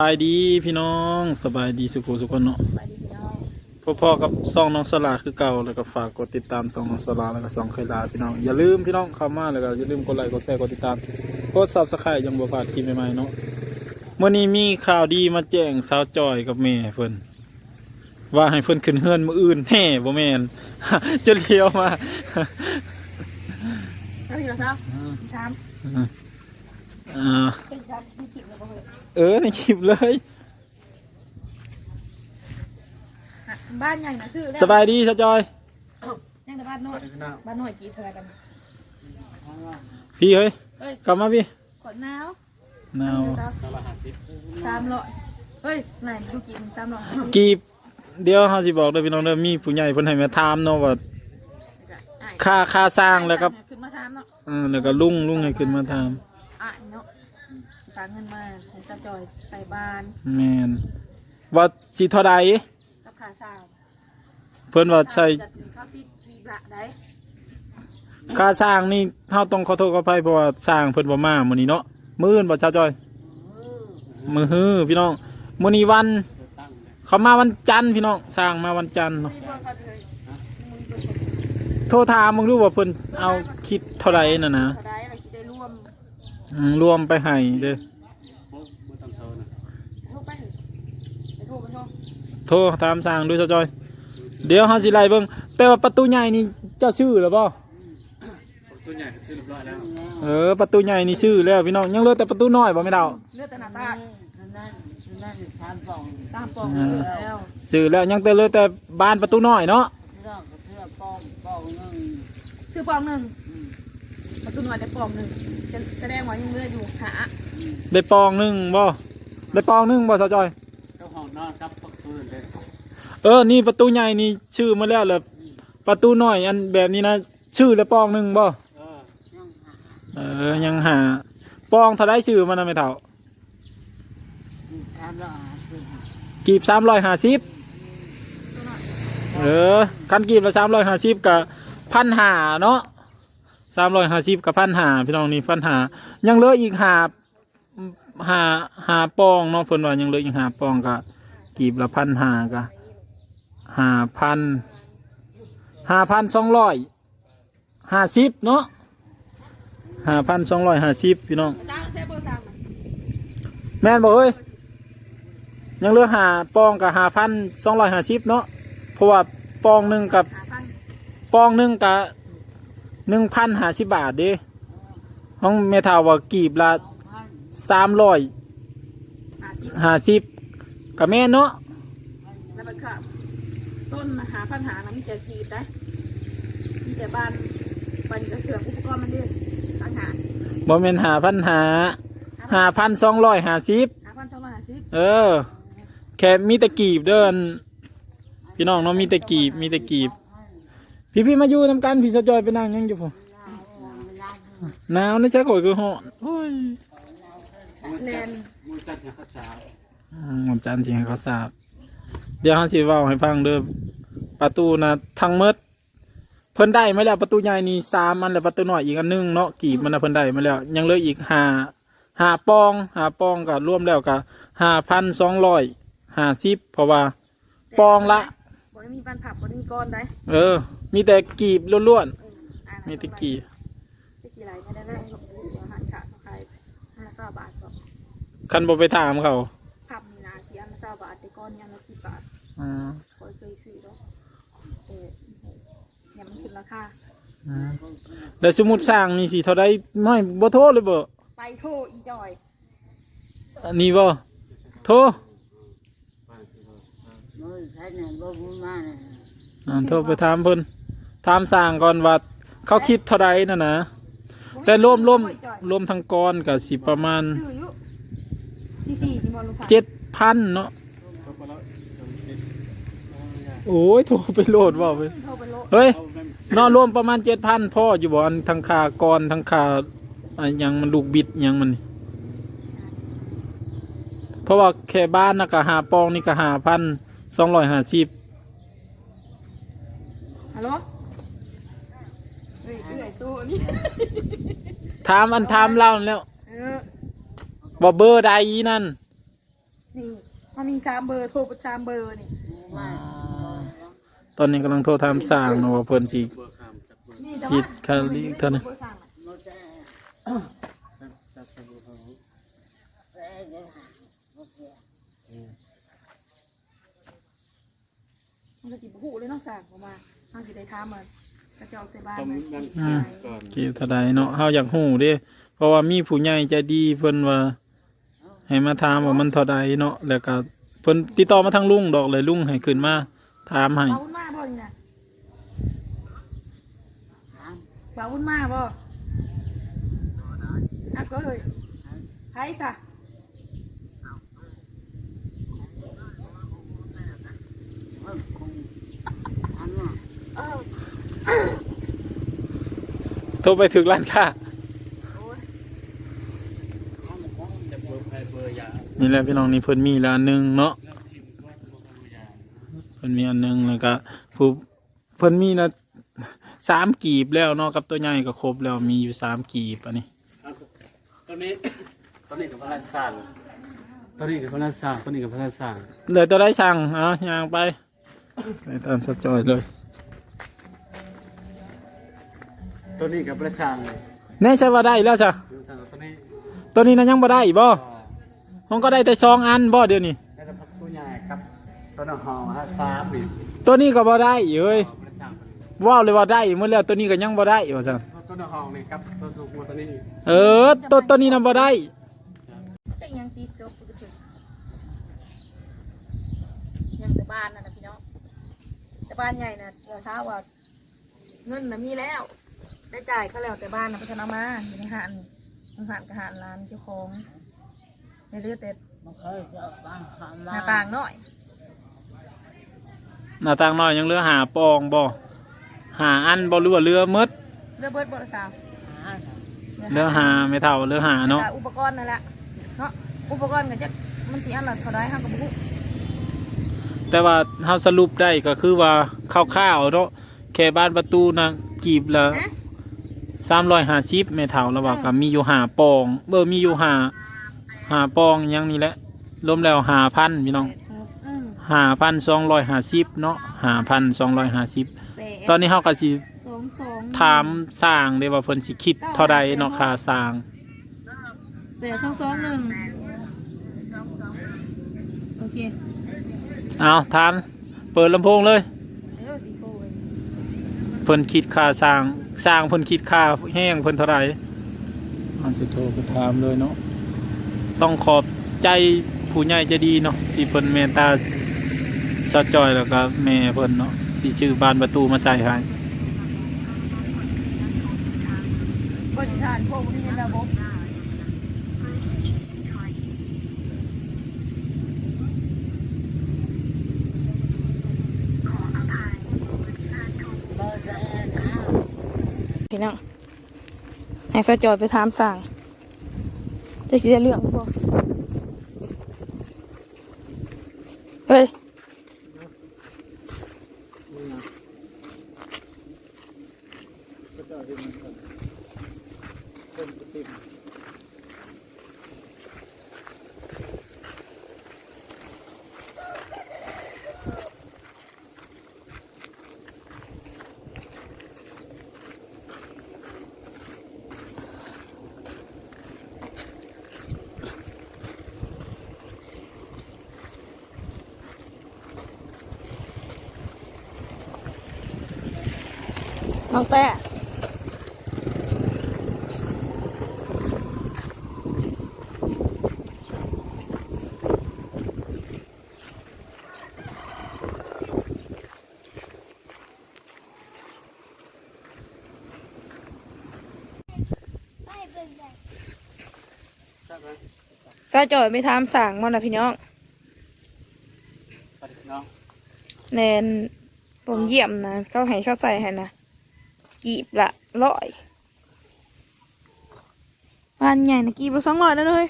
สบายดีพี่น้องสบายดีสุขุสุขคนเนาะสวัสดีพี่น้องพ่อๆกับซองน้องสลาคือเก่าแล้วก็ฝากกดติดตามซองน้องสลาแล้วก็ซองเคยลาพี่น้องอย่าลืมพี่น้องเข้ามาแล้วก็อย่าลืมกดไลค์กดแชร์กดติดตามกดซับสไครต์ยังบ่พลาดคลิปใหม่ๆเนาะมื้อนี้มีข่าวดีมาแจ้งสาวจอยกับแม่เพิ่นว่าให้เพิ่นขึ้นเฮือนมื้ออื่นแห่บ่แม่นจะเลี้ยวมาแล้วพี่เหรอครับถาม อ่าเป็นครับมีคลิปแล้วก็เลยเออในคลิปเลยอะบ้านใหญ่นะซื้อแล้วสบายดีสาวจอย ยังแต่บ้านน้อยบ้านน้อยกี่เท่าไหรกันพี่เฮ้ยเอ้ยกลับมาพี่ขวดน้าวหนาวสามร้อยเฮ้ยไหนดูกี่มันสามร้อยกีบเดี๋ยวเฮาสิบอกเด้อพี่น้องเด้อมีผู้ใหญ่เพิ่นให้มาถามเนาะว่าค่าค่าสร้างแล้วครับขึ้นมาถามเนาะ เออแล้วก็ลุงลุงให้ขึ้นมาถามอะเนาะ ฝากเงินมาให้ซาจอยใส่บ้านแม่นว่าสิเท่าใดกับขาสาวเพิ่นว่าใส่จัดข้าวที่กีบละได้ค่าสร้างนี่เฮาต้องขอโทษขออภัยเพราะว่าสร้างเพิ่นบ่มามื้อนี้เนาะมื้ออื่นบ่ชาวจอย มื้อฮือพี่น้องมื้อนี้วัน เขามาวันจันทร์พี่น้องสร้างมาวันจันทร์เนาะมีเบอร์เขาเลยโทรถามมึงดูว่าเพิ่นเอาคิดเท่าไหร่น่ะนะ เขาได้อะไรสิได้ร่วม อืมรวมไปให้เด้อโทรไปไปโทรกันเนาะโทรตามสั่งดูซะจอย เดี๋ยวเฮาสิไล่เบิ่งแต่ว่าประตูใหญ่นี่เจ้าชื่อหรือเปล่าตัวใหญ่ก็ซื้อเรียบร้อยแล้วเออประตูใหญ่นี่ชื่อแล้วพี่น้องยังเหลือแต่ประตูน้อยบ่ไม่เดาเลือดแต่หน้าตานั่นนั่นนั่นทานปองตามปองเสือแล้วชื่อแล้วยังแต่เหลือแต่บานประตูน้อยเนาะเรื่องกับเรื่องปองปองนึงชื่อปองหนึ่ง ประตูหน่อยได้ปองหนึ่งจะแสดงว่ายังเหลืออยู่หาได้ปองหนึงบ่ได้ปองหนึงบ่ซะจอย เจ้าของนอนครับปักปืนเลยเออ นี่ประตูใหญ่นี่ชื่อมาแล้วแหละประตูน้อยอันแบบนี้นะ ชื่อแล้วปองหนึงบ่ เออยังหาเออ ยังหา ปองเท่าไดชื่อมันน่ะไม่เท่าทานแล้วหาคือกีบ350ตัวหน่อยเออคันกีบละสามร้อยห้าสิบกับพันหาเนาะ สามร้อยห้าสิบกับพันหาพี่น้องนี่พันหายังเหลืออีกหาหาหาปองเนาะเพิ่นว่ายังเหลืออีกหาปองกับกีบละพันหากับหาพันหาพันสองร้อยห้าสิบเนาะหาพันสองร้อยห้าสิบพี่น้องแม่นบอกเอ้ยยังเหลือหาปองกับหาพันสองร้อยห้าสิบเนาะเพราะว่าปองหนึ่งกับปองหนึ่งกะ หนึ่งพันห้าสิบบาทเด้ห้องเมทาว่ากีบละพันสามร้อยหาสิบห้าสิบกับแม่นเนาะแล้วมันค่ะต้นหาพันหานะมีแต่จีบได้มีแต่บ้านบ้านกระเถือกอุปกรณ์มันเดือดต่างหากบ่แม่นหาพันหาหาพันสองร้อยห้าสิบหาพันสองร้อยห้าสิบเออ แค่มีแต่กีบเดิน พี่น้องเนาะมีแต่กีบมีแต่กีบ พี่พี่มาอยู่ทำกันพี่สะจอยไปนั่งยังอยู่ผมหนาวนี่ใช่ข่อยคือเหาะโอ้ยแนนมือจัดอย่างข้าวสาวอืมวันจันทร์ที่ให้เขาทราบเดี๋ยวเขาสิเว้าให้ฟังเด้อประตูนะทั้งหมดเพิ่นได้มาแล้วประตูใหญ่นี่สามอันแล้วประตูน้อยอีกอันหนึงเนาะกีบมันนะเพิ่นได้มาแล้ว ยังเหลืออีกห้าห้าปองห้าปองก็รวมแล้วก็ห้าพันสองร้อยห้าสิบเพราะว่าปองละ บ่ได้มีบ้านผับบ่ได้มีก้อนได้เออ มีแต่กีบล้วนเอออ่าๆมีแต่กีบจะกี่ไรไม่ได้เลยอาหารขาดเขาขายห้าสิบบาทก็คันบ่ไปถามเขาผับมีนาเสียมาเศร้าบาทแต่ก้อนยังละสิบบาทอืมคอยเคยซื้อแล้วเออเนี่ยมันขึ้นราคา อืมแล้วสมมุติสร้างนี่สิเท่าใดไม่บ่โทรเลยบ่ไปโทษอีจอย อันนี้บ่โทร มือใช้เนี่ยบ่บุญมาเนี่ยอ่าโทรไปถามเพิ่นถามสร้างก่อนว่าเขาคิดเท่าใดน่ะนะแต่รวมรวมรวมทั้งก้อนก็สิประมาณดื้ออยู่ที่สี่ที่มอลูกค้าเจ็ดพันเนาะก็มาแล้วเดี๋ยวเด็กเอาโอ้ยโทรไปโหลดว่าไปโทรไปโลเฮ้ยเอาแม่งเนอรวมประมาณเจ็ดพันพ่ออยู่บ่อันทั้งค่าก้อนทั้งค่าอะหยังมันลูกบิดหยังมันนี่เพราะว่าแค่บ้านนะก็หาปองนี่ก็หาพัน สองร้อยห้าสิบฮัลโหลเฮ้ยเอื่อยตัวนี่ถามอันถามเล่าแล้วเออบ่เบอร์ใดอีนั่นนี่มันมีสามเบอร์โทรไปสามเบอร์นี่มาตอนนี้กำลังโทรถามสร้างเนาะว่าเพิ่นสิเบอร์คำจับเบอร์นี่แต่คิว่าดค่าลิเท่านั้นบอร์สั่งน่ะ โมเสส จับจับเบอร์เขา เอ้ยเดี๋ยวหาโมเสส มันก็สิบหูเลยเนาะสั่งออกมาทางสิได้ถามมันกระจอกใส่บ้านต้องมันนั่งอืเสียมก่อน กี่เท่าใดเนาะเฮาอยากฮู้เด้เพราะว่ามีผู้ใหญ่ใจดีเพิ่นว่า ให้มาถามว่ามันเท่าใดเนาะแล้วก็เพิ่นติดต่อมาทางลุงดอกเลยลุงให้ขึ้นมาถามให้บาวุ่นมาบ่นี่นะถามบาวุ่นมาบ่อะก็เลยไผซะเออคงถามว่าเออ โทรไปถึงร้านค้าโอ้ยถามว่าจับเบอร์ใครเบอร์ยานี่แหละพี่น้องนี่เพิ่นมีแล้วอันหนึงเนาะเริ่มทีมก็เบอร์ยาเพิ่นมีอันหนึงแล้วก็ผู้เพิ่นมีนะสามกีบแล้วเนาะกับตัวใหญ่ก็ครบแล้วมีอยู่สามกีบอันนี้ตอนนี้ตอนนี้กับพนักสั่งตอนนี้กับพนักสั่งตอนนี้กับพนักสั่งเหลือตัวได้สั่งเอาย่างไป ไปตามสจอยเลยตอนนี้กับพนักสั่งแน่ใช่ว่าได้แล้วจ้ะสั่งตอนนี้ตัวนี้นะยังบ่ได้อีกบ่ก็มันก็ได้แต่สองอันบ่เดี๋ยวนี้ได้แต่พักตัวใหญ่ครับตัวน้องหอมฮะสามอีกตัวนี้ก็บ่ได้อีกเอ้ยพนักสั่งว้าวเลยว่าได้หมดแล้วตัวนี้ก็ยังบ่ได้ว่าซั่นตัวน้องหอมนี่ครับตัวสูงตัวนี้เออตัวตัวนี้นำบ่ได้ จะยังตีจบกูถึงยังแต่บ้านน่ะนะพี่น้องแต่ บ้านใหญ่น่ะเดี๋ยวเช้าว่าเงินน่ะมีแล้ว ได้จ่ายเขาแล้วแต่บ้านน่ะไปทำเอามาอยู่ในหันในหันกับหันร้านเจ้าของในเรือแต่มันเคยจะบ้านขามหมาน้าต่างน้อยหน้าต่างน้อยยังเหลือหาปองบ่หาอันบ่หรือว่าเรือหมดเรือเบิดบริสาวหาเรือหาไม่เท่าเรือหาเนาะ แต่อุปกรณ์นั่นแหละเนาะอุปกรณ์ก็จะมันสีอันละเท่าไรห้ากับบุก แต่ว่าเฮาสรุปได้ก็คือว่าคร่าวๆเนาะแค่บ้านประตูนะกีบละนะสามร้อยห้าสิบเมทัลแล้วว่าก็มีอยู่หาปอง เบอร์มีอยู่หาหาปองอยังนี่แหละรวมแล้วหาพันพี่น้องอืมหาพันสองร้อยห้าสิบเนาะหาพันสองร้อยห้าสิบแปดตอนนี้เฮาก็สิสองสองถามสร้างเด้ว่าเพิ่นสิคิดเท่าใดเนาะค่าสร้างแปดสองสองหนึ่งโอเค เอาทาน เปิดลำโพงเลยเออสีโทยเพิ่นคิดค่าสร้างสร้างเพิ่นคิดค่าแห้งเพิ่นเท่าใดอันสิโทรไปถามเลยเนาะต้องขอบใจผู้ใหญ่ใจะดีเนาะที่เพิ่นเมตตาสะจอยแล้วก็แม่เพิ่นเนาะที่ชื่อบ้านประตูมาใส่ให้บริษัทพวกนี้ในระบบเบอร์จะแอนหา พี่น้องให้สะจอยไปถามสั่งจะสิได้เรื่องบ่เฮ้ย น้องแต่ซาจอยไม่ทำสั่งมันนะพี่น้องไปน้องแนนผมเยี่ยมนะ เขาให้เข้าใส่ให้นะ กีบละร้อยบ้านใหญ่นะกีบละสองร้อยแล้วเลย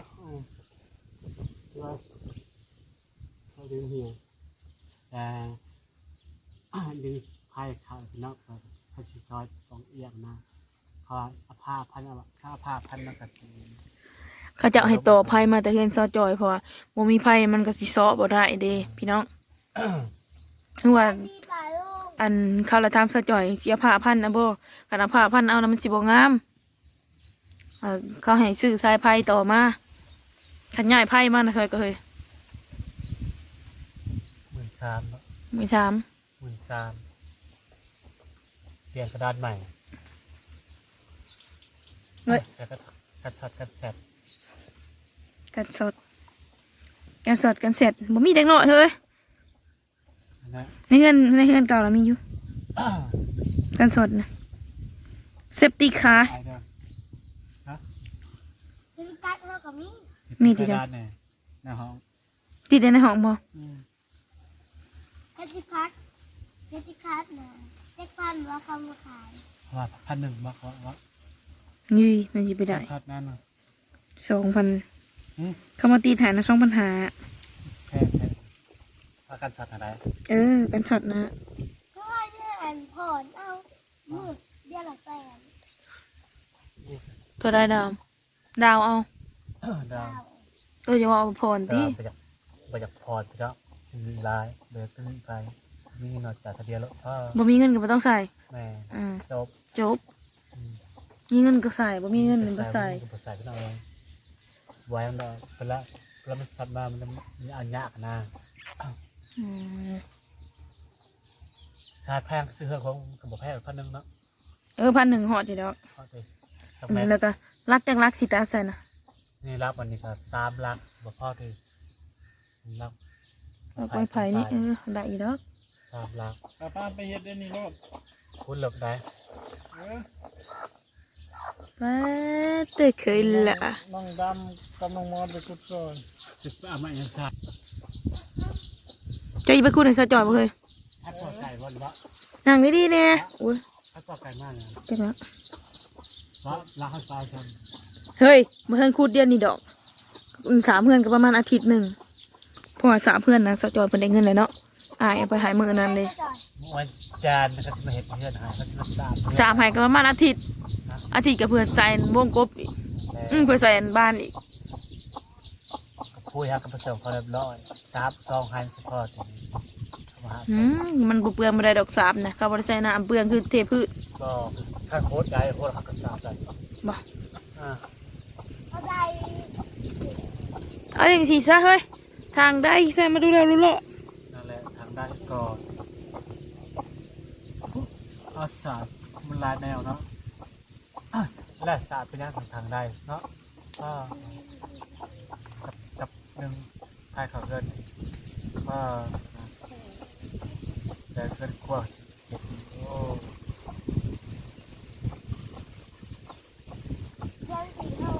เราเราดึงเหี่ยวแต่ดึงไพ่ขาดนอกเขาชิซอยสองเอียงนะเขาเอาผ้าพันเอาถ้าเอาผ้าพันแล้วก็ตีเขาจะเอาให้ต่อไพ่มาแต่เฮือนซอจอยเพราะว่าบ่มีไพ่มันก็สิซ้อบ่ได้เด้พี่น้องคือว่า อันเขาละทำซอจอยเสียผ้าพันนะบ่คันเอาผ้าพันเอานะมันสิบ่งามเออเขาให้ซื้อสายไพ่ต่อมาขันย้ายไพ่มานะเคยก็เคยหมื่นสามเนาะมือชามหมื่นสามเปลี่ยนกระดานใหม่เฮ้ยเสร็จก็กัดช็อตกัดแสบกันสดกันสดกันเสร็จบ่มีเด็กน้อยเฮ้ย นะในเงินในเงินเก่าเรามีอยู่กันสดนะเซฟตี้คาสไปเด้อถึงกัดเราก็มีมีที่กเดีระยวดานเนี่ยในห้องติดในห้องบ่อืมเพชรคัดเพชรคัดนะเจ็ดพันว่าคำว่าขายเพราะว่าพันหนึ่งบอกว่าว่ายี่มันจะไปได้คัดนั่นน่ะสองพันอืมเขามาตีฐานนะสองพันหาแพงแพง ว่ากันสัตว์อะไรเออกันสดนะก็ว่าเรื่องอันผ่อนเอามือเดียวละแสนตัวได้ดาวดาวเอาดาวตัวจะว่าเอาผ่อนดาที่วไปจากไปจากพอร์ตไปแล้วชิมลายเดือดตึ้งไปมีหน่อยจากทะเบียนรถพ่อบ่มีเงินก็บ่ต้องใส่แม่อืมจบจบมีเงินก็ใส่บ่มีเงินก็บ่ใส่ก็ใส่ไปหน่อยไว้มันเลยเวลาเวลามันสัตว์มามันมันอันยากนะอืม ชาแพงซื้อของกระบอกแพงพันหนึ่งเนาะเออพันหนึ่งหอดอยู่แล้วเอาไปทำอืไมมแล้วก็รักจังรักสิตาใส่นะนี่รับวันนี้ก็สามลักบอกพ่อถือรับเอาไปไผ่นี่เออได้อีกแล้วสามลักป้าป้าไปเฮ็ดได้นี่รอบคุณหลบได้เออว้าแต่เคยละน้องดำกับน้องมอสไปกุดซอยติดป้ามาอย่างสัตว์เจะอีไปคุยในสะจอยบ่เคยถ้าปอดไก่บ่หรือว่านั่งดีๆแน่อุ้ยถ้าปอดไก่มากเลยจังละเพราะรักให้ตายชนเฮ้ยบ่ทันคูดเดือนนี่ดอกอืมสามเพื่อนก็ประมาณอาทิตย์หนึ่งเพราะว่าสามเพื่อนนะสะจอยเพิ่นได้เงินเลยเนาะอายเอาไปหายมือนั้นเลยวันจานมันก็จะมาเห็นเพื่อนหายก็จะมาสามสามหายก็ประมาณอาทิตย์ อาทิตย์กับเพื่อนใส่วงกบอีกอืมเพื่อนใส่อันบ้านอีก คุยฮะกับประสบเขาเรียบร้อยสามสองหันสปอร์ตมาหาอืมมันบ่เปลืองบ่ได้ดอกสามนะเขาบ่ได้ใส่น้ำเปลืองคือเทพืชก็ข้างโคตรได้โคตรหักกันสามได้บ่อ่าเอาได้เอาอย่างสีซะเฮ้ยทางได้ใส่มาดูแล้วรู้เลาะนั่นแหละทางด้านก่อนอาศาสตร์มันหลายแนวเนาะอะและศาสตร์เป็นอย่างของทางได้เนาะก็กับกับหนึ่ง ทายเขาเกินก็แต่เกินกว่าสิบเจ็ดโอ้เรื่องสี่เท่า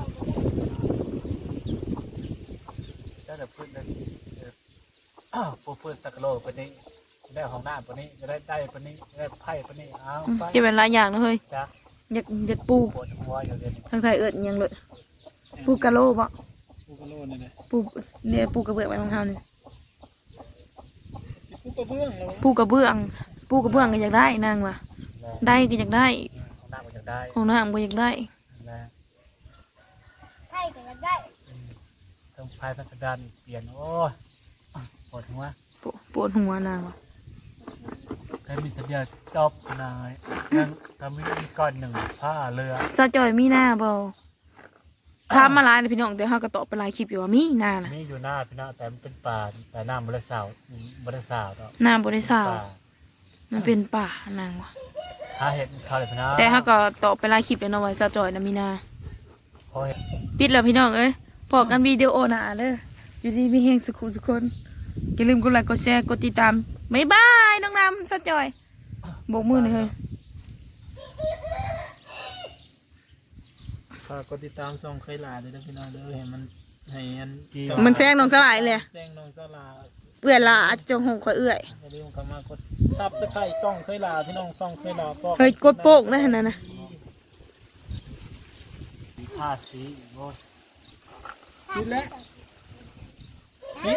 ได้แต่พื้นได้อ้าวปูพื้นสักโลปนี้ได้ของหน้าปนี้ได้ได้ปนี้ได้ไพ่ปนี้อ้าวจะเป็นหลายอย่างนะเฮ้ยจะอยากอยากปลูกปวดหัวอยู่เดี๋ยวนี้ทางไทยเอิดอิหยังเลยปูกะโลบ่ปูกระ โลนี่แหละปลูกเนี่ยปลูกกระเบื้องไว้ของเฮานี่ปูกระเบื้องแล้วปลูกกระเบื้องปลูกกระเบื้องก็อยากได้นางว่ะแล้ได้ก็อยากได้ของหน้ามันจะได้ของน้ำก็อยากได้แล้วไข่ก็อยากได้ต้องพายทั้งกระดานเปลี่ยนโอ้ยปวดหัวปวปวดหัวนางว่ะแค่มีแต่เดียวจบนายนั่นทำให้มีก้อนหนึ่งผ้าเรือซาจอยมีหน้าบ่ ถามมาหลายเลยพี่น้องแต่เฮาก็ตอบไปหลายคลิปอยู่ว่ามีหน้าน่ะมีอยู่หน้าพี่น้าแต่มันเป็นป่าแต่หน้าบริสาวบริสาวเนาะหน้าบ่ได้สาวป่ามันเป็นป่านางว่ะถ้าเห็นเขาเลยพี่น้าแต่เฮาก็ตอบไปหลายคลิปแล้วเนาะว่าซาจอยน่ะมีหน้าเขาเห็นปิดแล้วพี่น้องเอ้ยพอกันวิดีโอหน้าเด้ออยู่ดีมีเฮงสุขุสุกคนอย่าลืมกดไลค์กดแชร์กดติดตามบ๊ายบายน้องดำซาจอยโบกมือหน่อยเฮ้ย ฝากกดติดตามช่องเคยหลาด้วยนะพี่น้องเด้อให้มันให้อันมันแซงน้องสลายเลย แซงน้องสลาเอื้อยละอาจจะจงหงคอยเอื้อยอย่าลืมเข้ามากดซับสไครต์ช่องเคยหลาพี่น้องช่องเคยหลาก็เฮ้ยกดโป่งได้ขนาดนั้นนะผ้าสีโอ้ยปิดแล้วปิ